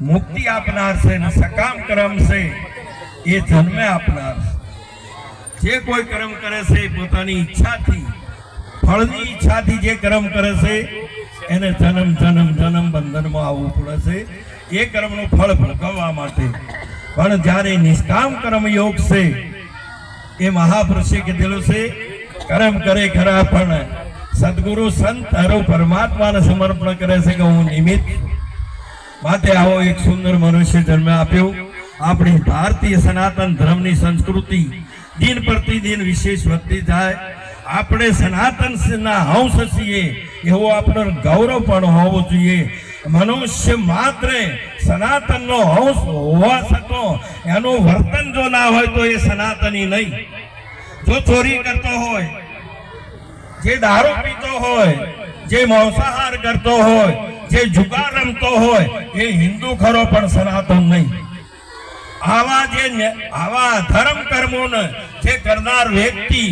મુક્તિ આપનાર છે ને સકામ કર્મ છે, એ જન્મે આપનાર છે. જે કોઈ કર્મ કરે છે પોતાની ઈચ્છાથી, ફળની ઈચ્છાથી જે કર્મ કરે છે, એને જન્મ જન્મ જન્મ બંધનમાં આવવું પડે છે. એ કર્મનું ફળ ભોગવવા માટે. પણ જ્યારે નિષ્કામ કર્મ યોગ છે, એ મહાપુરુષે કીધેલું છે, કર્મ કરે ખરા, પણ સદગુરુ સંત હરો પરમાત્માને સમર્પણ કરે છે કે હું નિમિત્ત. માટે આવો એક સુંદર મનુષ્ય જન્મ આપ્યો. આપણી ભારતીય સનાતન ધર્મની સંસ્કૃતિ દિન પ્રતિદિન વિશેષ વધતી જાય. આપણે સનાતન હંસ છીએ, એવો આપણો ગૌરવ પણ હોવો જોઈએ. મનુષ્ય માત્ર સનાતનનો હંસ હોવા છતો એનું વર્તન જો ના હોય તો એ સનાતની નહીં. જો ચોરી કરતો હોય, જે દારૂ પીતો હોય, જે માંસાહાર કરતો હોય જે જુગાર રમતો હોય, એ હિન્દુ ખરો પણ સનાતન નહીં. આવા જે આવા ધર્મ કર્મોને જે કરનાર વ્યક્તિ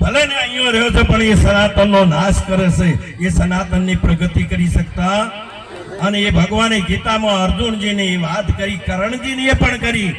ભલે ને અહીંયા રહ્યો છે, પણ એ સનાતનનો નાશ કરે છે. એ સનાતનની પ્રગતિ કરી શકતા અને એ ભગવાને ગીતામાં અર્જુનજીને એ વાત કરી, કરણજીને એ પણ કરી.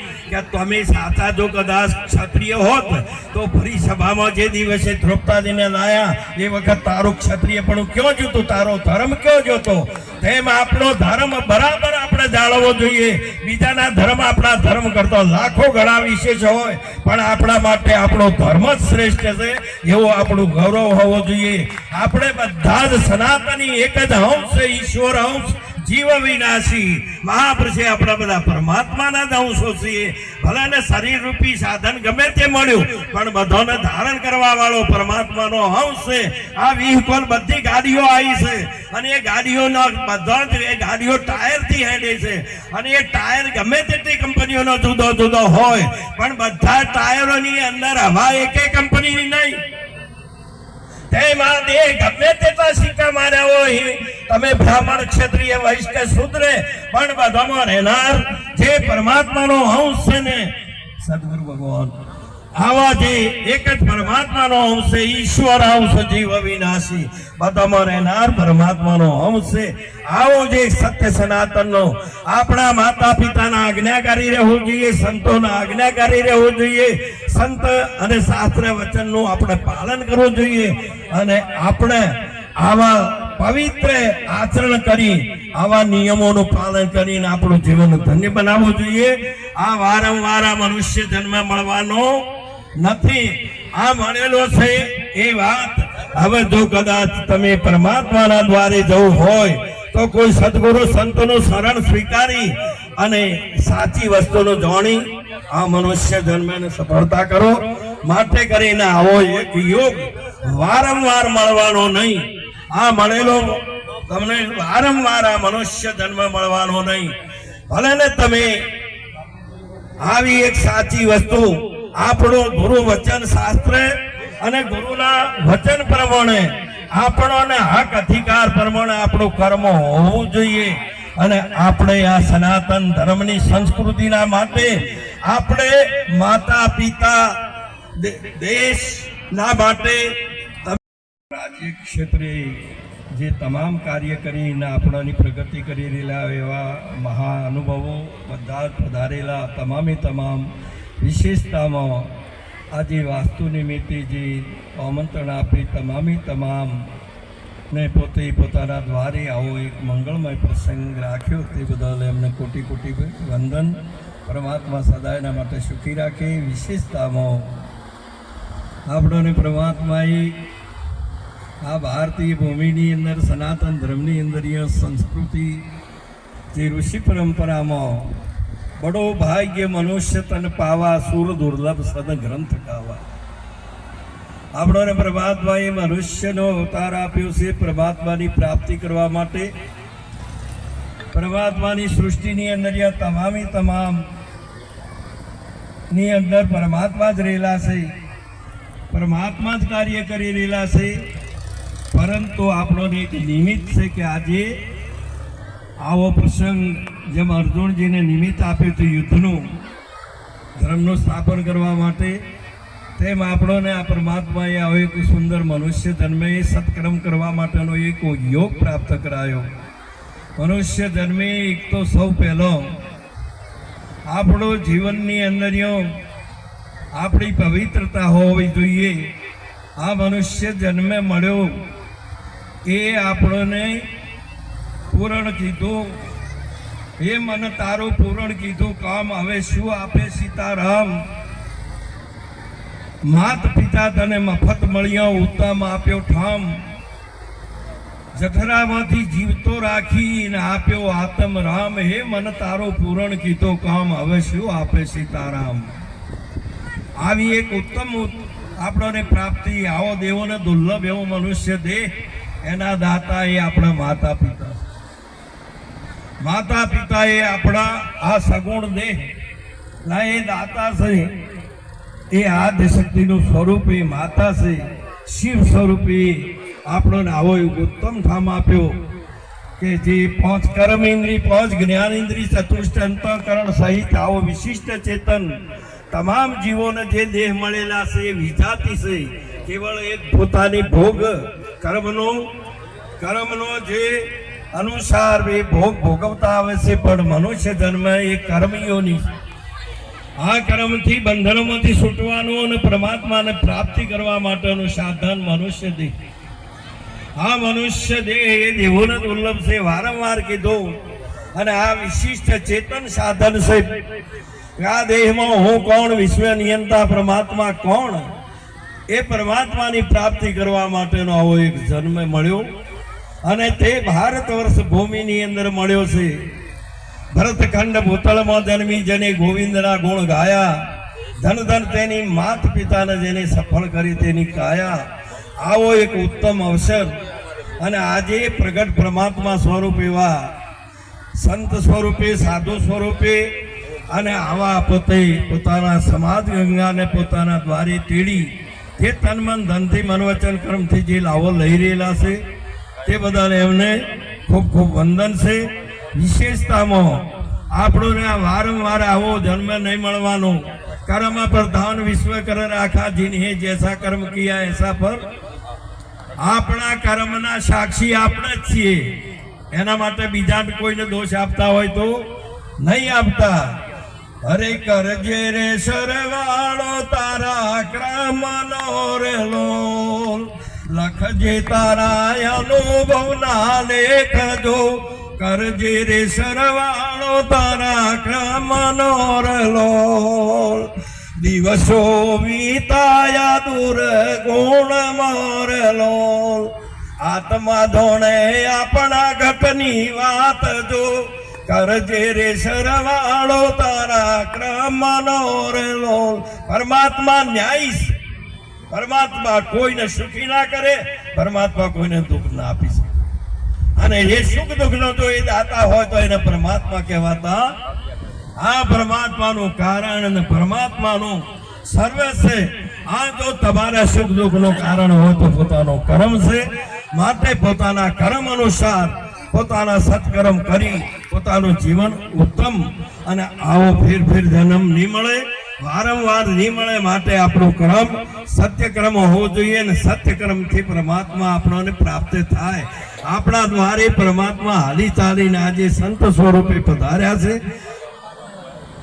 તમે સાચા જો કદાચ ક્ષત્રિય હોત, તો ફરી સભામાં જે દિવસે દ્રૌપદીને લાયા, એ વખત તારું ક્ષત્રિય પણ કયો જોતું? તારો ધર્મ કયો જોતો? તેમ આપણો ધર્મ બરાબર આપણે જાળવવો જોઈએ. બીજાના ધર્મ આપણા ધર્મ કરતો લાખો ઘણા વિશેષ હોય, પણ આપણા માટે આપણો ધર્મ જ શ્રેષ્ઠ છે. એવો આપણું ગૌરવ હોવો જોઈએ. આપણે બધા જ સનાતની એક જ હંસ ઈશ્વર હંસ. જીવ વિનાશી. મહાપુરુષે આપણા બધા પરમાત્માના જ અંશો છીએ ભલાને શરીર રૂપી સાધન ગમે તે મળ્યું, પણ બધાને ધારણ કરવા વાળો પરમાત્માનો અંશ છે. આ વ્હીકલ બધી ગાડીઓ આવી છે. અને એ ગાડીઓનો બધા જ એ ગાડીઓ ટાયરથી હેડે છે. અને એ ટાયર ગમે તેટલી કંપનીઓનો જુદો જુદો હોય, પણ બધા ટાયરોની અંદર હવા એકે કંપનીની નહીં. તેમાં દેહ ગમે તેટલા સિક્કા માર્યા હોય, તમે બ્રાહ્મણ ક્ષત્રિય, વૈશ્ય કે પણ બધામાં રહેનાર જે પરમાત્માનો હંસ છે ને, સદગુરુ ભગવાન. આવા જે એક જ પરમાત્માનો અંશ ઈશ્વર અંશ, જીવ વિનાશી બધામાં રહેનાર પરમાત્માનો અંશ આવો જે સત્ય સનાતનનો આપણા માતા પિતાના આજ્ઞાકારી રહેવું જોઈએ, સંતોના આજ્ઞાકારી રહેવું જોઈએ. સંત અને શાસ્ત્ર વચનનું આપણે પાલન કરવું જોઈએ અને આપણે આવા પવિત્ર આચરણ કરી, આવા નિયમોનું પાલન કરીને આપણું જીવન ધન્ય બનાવવું જોઈએ. આ વારંવાર મનુષ્ય જન્મ મળવાનો નથી. આ મળેલો છે એ વાત. હવે જો કદાચ તમે પરમાત્માના દ્વારે જવું હોય, તો કોઈ સદગુરુ સંતોનું શરણ સ્વીકારી અને સાચી વસ્તુનો જાણી આ મનુષ્ય જન્મને સફળતા કરો. માટે કરીને આવો એક યોગ વારંવાર મળવાનો નહીં. આ મળેલો તમને વારંવાર આ મનુષ્ય જન્મ મળવાનો નહીં. ભલે ને તમે આવી એક સાચી વસ્તુ આપણું ગુરુ વચન શાસ્ત્ર અને ગુરુના વચન પ્રમાણે આપણોને હક અધિકાર પ્રમાણે આપણું કર્મ હોવું જોઈએ. અને આપણે આ સનાતન ધર્મની સંસ્કૃતિના માટે આપણે માતા પિતા દેશના માટે રાજ્ય ક્ષેત્રે જે તમામ કાર્ય કરીને આપણાની પ્રગતિ કરી રહેલા એવા મહાનુભાવો બધા પધારેલા તમામે તમામ વિશેષતામાં આજે વાસ્તુ નિમિત્તે જે આમંત્રણ આપી તમામે તમામ ને પોતે પોતાના દ્વારે આવો એક મંગળમય પ્રસંગ રાખ્યો તે બદલ એમને કોટી કોટી વંદન. પરમાત્મા સદાયના માટે સુખી રાખે. વિશેષતામાં આપણોને પરમાત્માએ આ ભારતીય ભૂમિની અંદર સનાતન ધર્મની અંદર સંસ્કૃતિ જે ઋષિ પરંપરામાં બડો ભાગ્ય મનુષ્ય તન પાવા, સુર દુર્લભ સદ ગ્રંથ ગાવા. આપણોને પરમાત્માએ મનુષ્યનો અવતાર આપ્યો છે, પરમાત્માની પ્રાપ્તિ કરવા માટે. પરમાત્માની સૃષ્ટિની અંદર આ તમામે તમામની અંદર પરમાત્મા જ રહેલા છે. પરમાત્મા જ કાર્ય કરી રહેલા છે. પરંતુ આપણોને એક નિમિત્ત છે કે આજે આવો પ્રસંગ જેમ અર્જુનજીને નિમિત્ત આપ્યું હતું યુદ્ધનું ધર્મનું સ્થાપન કરવા માટે, તેમ આપણોને આ પરમાત્માએ આવો એક સુંદર મનુષ્ય જન્મે, સત્કર્મ કરવા માટેનો એક યોગ પ્રાપ્ત કરાયો. મનુષ્ય જન્મે એક તો સૌ પહેલો. આપણો જીવનની અંદર આપણી પવિત્રતા હોવી જોઈએ. આ મનુષ્ય જન્મે મળ્યો. એ આપણને પૂરણ કીધું. એ મને તારું પૂરણ કીધું, કામ હવે શું આપે સીતારામ? માત પિતા તને મફત મળ્યા, ઉત્તમ આપ્યો ઠામ. જઠરામાંથી જીવતો રાખીને આપ્યો આતમ રામ. હે મન તારો પૂરણ કીધો, કામ હવે શું આપે સીતારામ? આવી એક ઉત્તમ આપણને પ્રાપ્તિ. આવો દેવોને દુર્લભ એવો મનુષ્ય દેહ. એના દાતા એ આપણા માતા પિતા માતા પિતા એ આપણા આ સગુણ દેહ ના એ દાતા છે. એ આદ્યશક્તિનું સ્વરૂપ, એ માતા છે. શિવ સ્વરૂપે આપણને આવો ઉત્તમ ઠામ આપ્યો કે જે પાંચ કર્મ ઇન્દ્રિય પાંચ જ્ઞાન ઇન્દ્રિય ચતુષ્ટ અંતઃકરણ સહિત આવો વિશિષ્ટ ચેતન તમામ જીવોને જે દેહ મળેલા છે એ છે. કેવળ એક પોતાની ભોગ કર્મનો કર્મનો જે અનુસાર એ ભોગ ભોગવતા આવે છે, પણ મનુષ્ય જન્મ એ કર્મીઓની. છે. આ કર્મથી બંધનોમાંથી છૂટવાનું અને પરમાત્માને પ્રાપ્તિ કરવા માટેનું સાધન મનુષ્ય દેહ. આ મનુષ્ય દેહ એ દેવોને દુર્લભ છે, વારંવાર કીધું. અને આ વિશિષ્ટ ચેતન સાધન છે. આ દેહમાં હું કોણ વિશ્વ નિયંતા પરમાત્મા કોણ? એ પરમાત્માની પ્રાપ્તિ કરવા માટેનો આવો એક જન્મ મળ્યો. અને તે ભારત વર્ષ ભૂમિની અંદર મળ્યો છે. ભરતખંડ ભૂતળમાં જન્મી, જેને ગોવિંદના ગુણ ગાયા. ધન ધન તેની માત પિતાને જેને સફળ કરી તેની કાયા. આવો એક ઉત્તમ અવસર. અને આજે પ્રગટ પરમાત્મા સ્વરૂપ એવા સંત સ્વરૂપે, સાધુ સ્વરૂપે, અને આવા પોતે પોતાના સમાજ ગંગાને પોતાના દ્વારે તેડી તે તન મન ધનથી મનવચન કર્મથી જે લાવો લઈ રહેલા છે. તે બધાને એમને ખૂબ ખૂબ વંદન છે. વિશેષતામાં આપણોને આ વારંવાર આવો જન્મ નહીં મળવાનો. કર્મ પ્રધાન વિશ્વ કર રાખા જીને જૈસા કર્મ કિયા એસા પર. આપણા કર્મના સાક્ષી આપણે જ છીએ. એના માટે બીજાને કોઈને દોષ આપતા હોય તો નહીં આપતા. હરે કરજે રે સરવાળો, તારા ક્રમનો રે લોલ લખજે તારા અનુભવના લેખજો કરજે રે સરવાળો તારા ક્રમનો રે લોલ દિવસો વીતાયા દૂર ગુણ મોરલો આત્મા ધોણે આપણા ઘટની વાત જો. કરજે રે સરવાળો તારા ક્રમનો રેલો પરમાત્મા ન્યાયી. પરમાત્મા કોઈને સુખી ના કરે, પરમાત્મા કોઈને દુઃખ ના આપી શકે. અને એ સુખ દુઃખ નો જો એ દાતા હોય તો એને પરમાત્મા કહેવાતા આ પરમાત્માનું કારણ અને પરમાત્માનું સર્વે છે. આ જો તમારા સુખ દુઃખનું કારણ હોય તો પોતાનો કર્મ છે. માટે પોતાના કર્મ અનુસાર પોતાના સત્કર્મ કરી પોતાનું જીવન ઉત્તમ અને આવો ફેર ફેર જન્મ નહીં મળે. વારંવાર નહીં માટે આપણું ક્રમ સત્ય કર્મ હોવો જોઈએ અને સત્ય કર્મથી પરમાત્મા આપણને પ્રાપ્ત થાય. આપણા દ્વારે પરમાત્મા હાલી ચાલીને આજે સંત સ્વરૂપે પધાર્યા છે.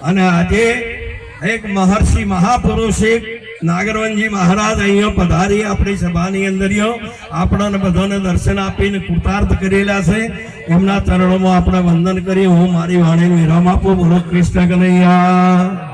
અને આજે એક મહર્ષિ મહાપુરુષે નાગરવનજી મહારાજ અહીંયા પધારી આપણી સભાની અંદર આપણને બધાને દર્શન આપીને કૃતાર્થ કરેલા છે. એમના ચરણોમાં આપણે વંદન કરી હું મારી વાણીને વિરામ આપું. બોલો, કૃષ્ણ કનૈયા.